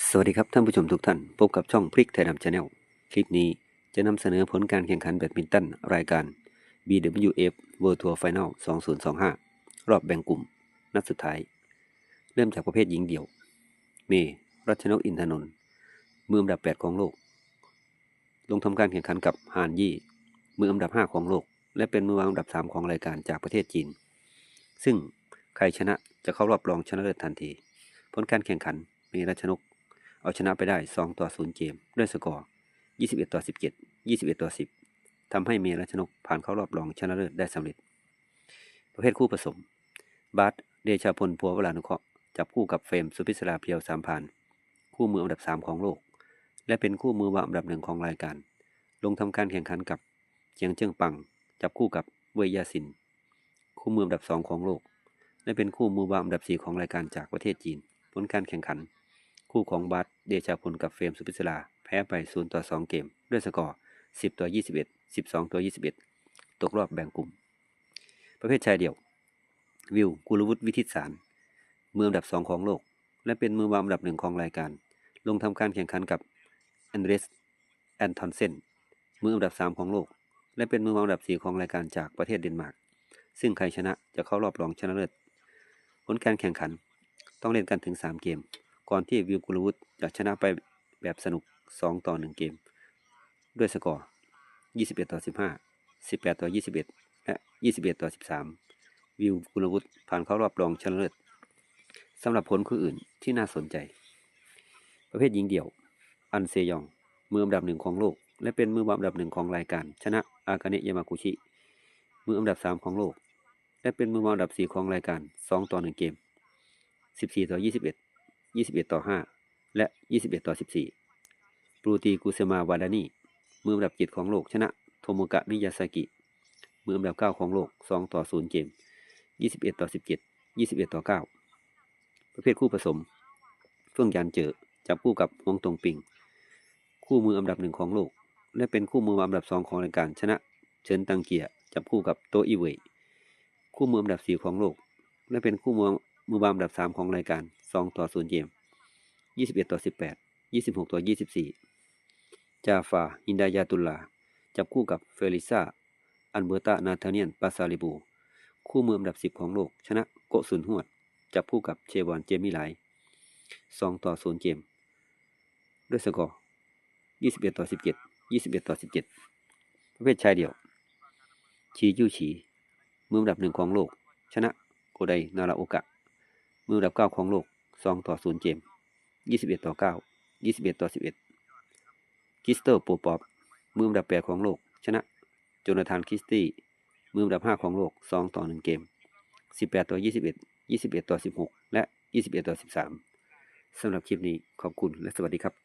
สวัสดีครับท่านผู้ชมทุกท่าน พบกับช่องพริกไทยดำชาแนลคลิปนี้จะนำเสนอผลการแข่งขันแบดมินตันรายการ BWF World Tour Final 2025 รอบแบ่งกลุ่ม นัดสุดท้าย เริ่มจากประเภทหญิงเดี่ยว เมรัชนกอินทนนท์มืออันดับ 8 ของโลก ลงทำการแข่งขันกับฮานยี่ มืออันดับ 5 ของโลก และเป็นมือวางอันดับ 3 ของรายการจากประเทศจีน ซึ่งใครชนะจะเข้ารอบรองชนะเลิศทันที ผลการแข่งขันเมย์รัชนก เอาชนะไปได้ 2 ต่อ 0 เกม ด้วยสกอร์ 21 ต่อ 17 21 ต่อ 10 ทำให้เมรัชนกผ่านเข้ารอบรองชนะเลิศได้สำเร็จ ประเภทคู่ผสม บาสเดชาพลพัววรานุเคราะห์จับคู่กับเฟรมสุพิศราเพียวสามพาน คู่มืออันดับ 3 ของโลก และเป็นคู่มือวางอันดับหนึ่งของรายการ ลงทำการแข่งขันกับเจียงเจิ้งปัง จับคู่กับเวยยาซิน คู่มืออันดับ 2 ของโลก และเป็นคู่มือวางอันดับ 4 ของรายการจากประเทศจีน ผลการแข่งขัน คู่ของบัตเดชาพลกับเฟรมสุพิศราแพ้ไป0ต่อ2 เกม ด้วยสกอร์ 10 ต่อ 21 12 ต่อ 21 ตกรอบแบ่งกลุ่ม ประเภทชายเดี่ยว วิวกุลวุฒิวิทิตสาร มืออันดับ 2 ของโลก และเป็นมือวางอันดับหนึ่งของรายการ ลงทำการแข่งขันกับแอนเดรสแอนทอนเซนมืออันดับ 3 ของโลก และเป็นมือวางอันดับ 4 ของรายการจากประเทศเดนมาร์กซึ่งใครชนะจะเข้ารอบรองชนะเลิศผลการแข่งขันต้องเล่นกันถึง 3 เกม ก่อนที่วิวกุลวุฒิจะชนะไปแบบสนุก 2 ต่อ 1 เกม ด้วยสกอร์ 21 ต่อ 15 18 ต่อ 21 และ 21 ต่อ 13 วิวกุลวุฒิผ่านเข้ารอบรองชนะเลิศสำหรับผลคู่อื่นที่น่าสนใจ ประเภทหญิงเดี่ยว อันเซยอง มืออันดับหนึ่งของโลก และเป็นมืออันดับหนึ่งของรายการ ชนะอากาเนะยามากุชิ มืออันดับ 3 ของโลก และเป็นมืออันดับ 4 ของรายการ 2 ต่อ 1 เกม 14 ต่อ 21 21 ต่อ 5 และ 21 ต่อ 14 ปรูตีกุเซมาวาดานีมืออันดับ 7 ของโลกชนะโทโมกะมิยาซากิ มืออันดับ 9 ของโลก 2 ต่อ 0 เกม 21 ต่อ 17 21 ต่อ 9 ประเภทคู่ผสมเฟื่องยานเจอจับคู่กับฮวงตงปิง คู่มืออันดับหนึ่งของโลก และเป็นคู่มืออันดับ2ของรายการชนะเฉินตังเกียจับคู่กับโตอีเวยคู่มืออันดับ4ของโลก และเป็นคู่มือ มือบามอันดับ3ของรายการ2ต่อ0เกม21ต่อ18 26ต่อ24จาฟาอินดายาตุลลา จับคู่กับเฟลิซาอันเบอร์ตานาธาเนียนปาซาลิบู คู่มืออันดับ10ของโลก ชนะโกะซุนฮวด จับคู่กับเชวอนเจมี่ไล2ต่อ0เกม ด้วยสกอร์21ต่อ17 21ต่อ17ประเภทชายเดี่ยว ชีจูชีมืออันดับหนึ่งของโลก ชนะโกไดนาราโอกะ มือดับเก้าของโลกสองต่อศูนย์เจมยี่สิบเอ็ดต่อเก้ายี่สิบเอ็ดต่อสิบเอ็ดคิสเตอร์โปปอบ มือดับแปดของโลก ชนะโจนาธานคิสตี้ มือดับห้าของโลกสองต่อหนึ่งเกมสิบแปดต่อยี่สิบเอ็ดยี่สิบเอ็ดต่อสิบหกและยี่สิบเอ็ดต่อสิบสามสำหรับคลิปนี้ขอบคุณและสวัสดีครับ